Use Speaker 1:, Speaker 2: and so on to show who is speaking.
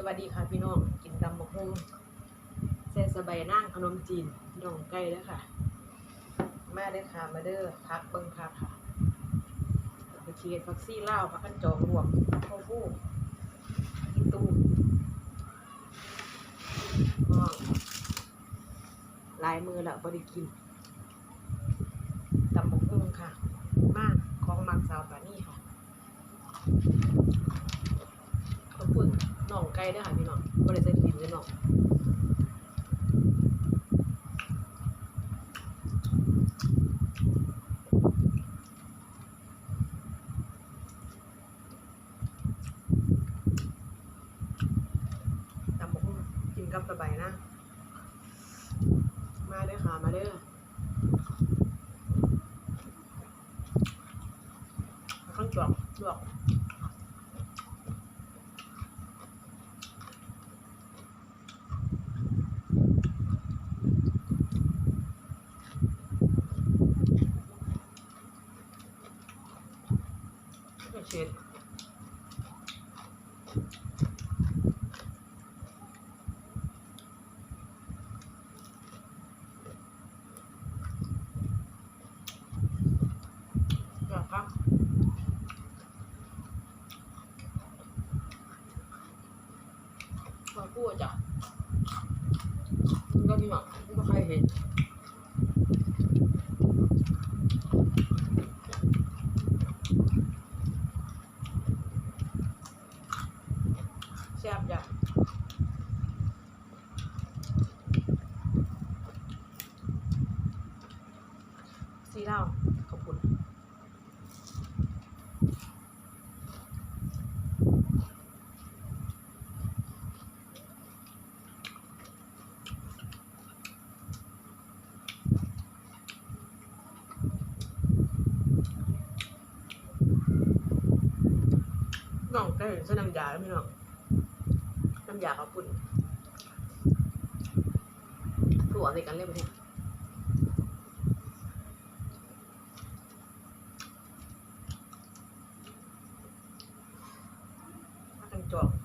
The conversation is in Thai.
Speaker 1: สวัสดีค่ะพี่น้อง กินตำบักหุ่งเส้นสบายนั่งขนมจีนดองไก่เด้อค่ะ มาเด้ค่ะ มาเด้อพักเบิ่งพักค่ะไปเชียดพักซี่เล่าพักกันจองรวมข้าวผู้กินตูก็หลายมือละบริกินตำบักหุ่งค่ะ มากของมักสาวปานี่ค่ะ ขอบคุณน้อง ไก่ด้วยค่ะพี่น้องบริษัทดินเลยน้องตำบักหุ่งกินกับสบายนะ มาเด้อค่ะ มาเด้อข้างจอกลวก ช็ดอยากครับมาพูดจ้ะมันก็มีหมักไม่มีใครเห็น แซ่บจ้ะซีเล้าขอบคุณน้องได้เห็นเส้นน้ำยาแล้วไหมน้อง น้ำยาเขาปุ่นผัวใส่กันเล่นไปจอก